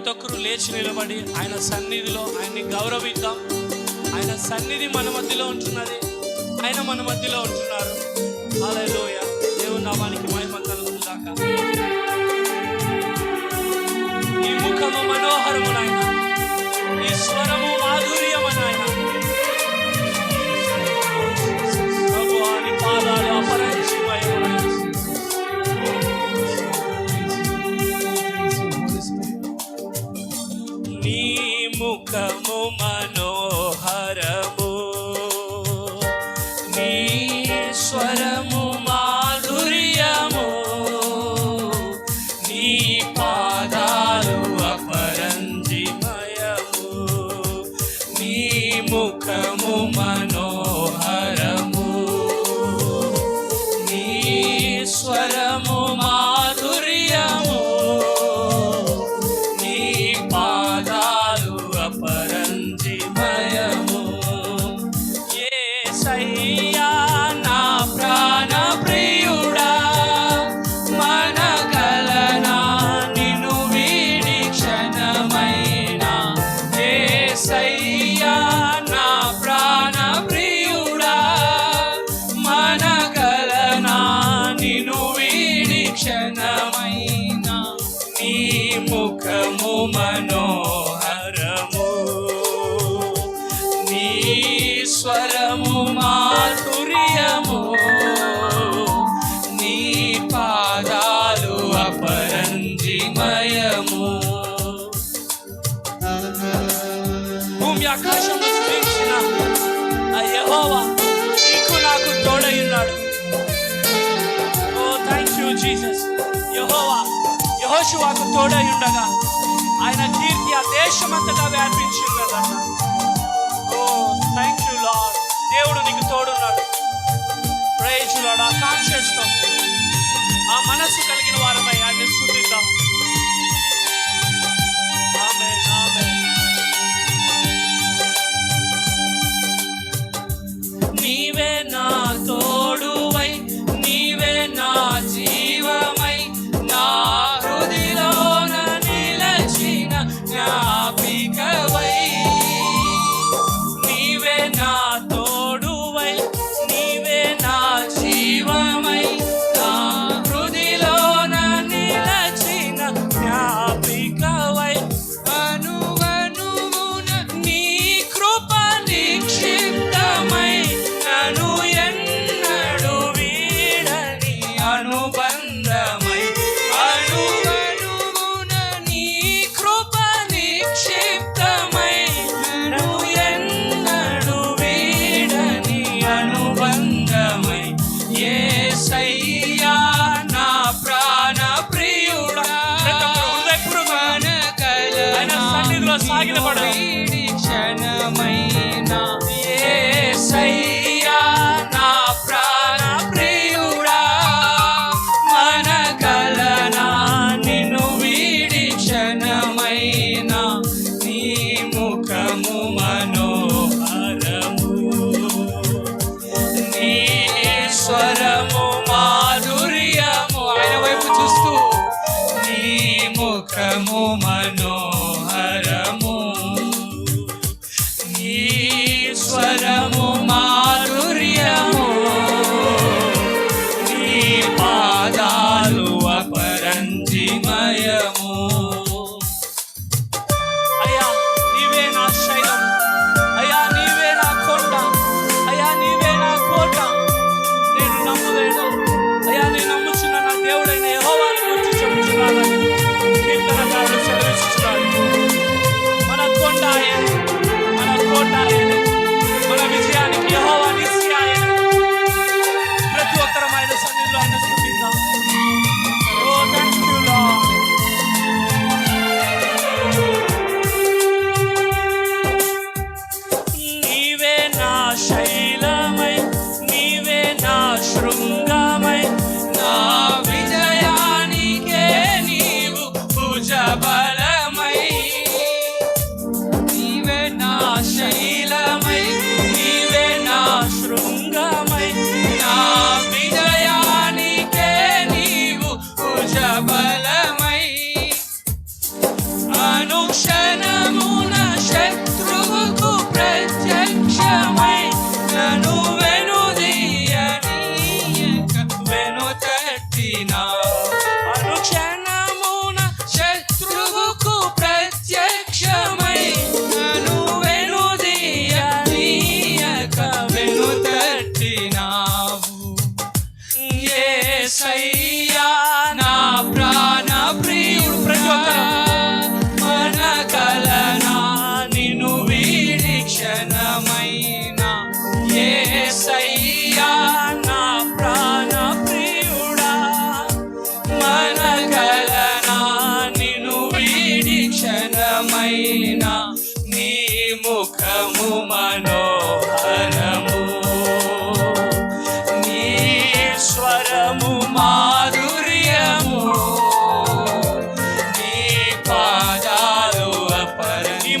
ప్రతి ఒక్కరు లేచి నిలబడి ఆయన సన్నిధిలో ఆయన్ని గౌరవిద్దాం. ఆయన సన్నిధి మన మధ్యలో ఉంటున్నది. ఆయన మన మధ్యలో ఉంటున్నారు. అలా జీసస్ యహోవా యహోశివాకు తోడై ఉండగా. ఆయన కీర్తి ఆ దేశమంతటా వ్యాపించి ఉన్నదన్న ఓ థ్యాంక్ యూ లాడ్ దేవుడు నీకు తోడున్నాడు. ప్రయోజనాడు లాడ్ ఆ కాన్షియస్తో ఆ మనస్సు కలిగిన వారు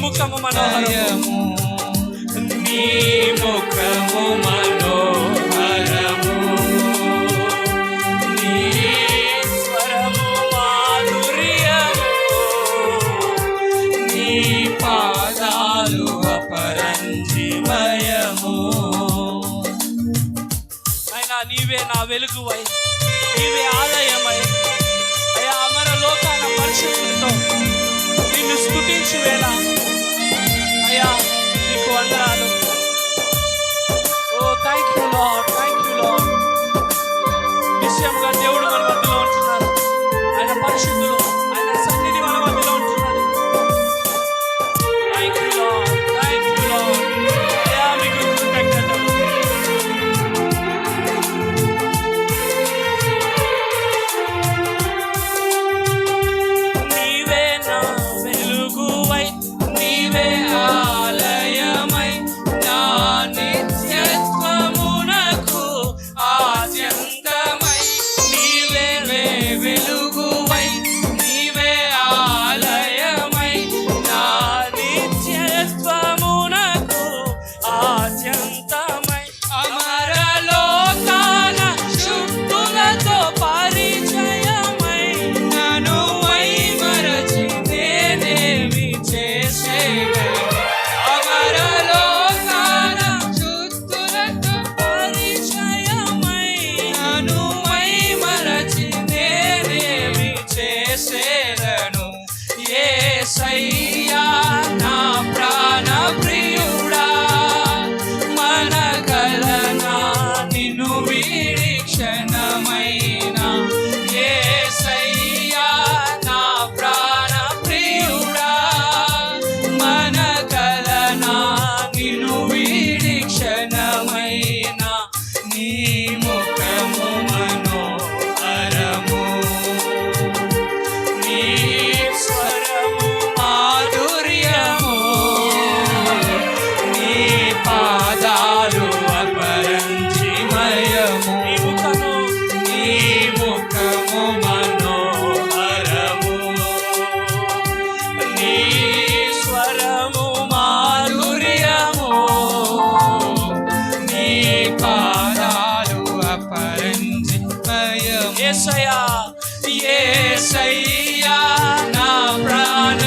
ముఖము మనోహరము. నీ ముఖము మనోహరము. నీ స్వరము మాధుర్యము. నీ పాదాలు అపరంజిమయము. అయినా నీవే నా వెలుగువై నీవే ఆలయమై. అయ్యా అమర లోకాన పరిశుద్ధితో నిన్ను స్థుతించు వేళ. అయ్యా నీకు వందనాలు. ఓ థ్యాంక్ యూ లో థ్యాంక్ యూ లో విషయంగా దేవుడు మన మధ్యలో ఉంటున్నారు ఆయన పరిశుద్ధులు time. ఏసయ్యా ఏసయ్యా నా ప్రాణ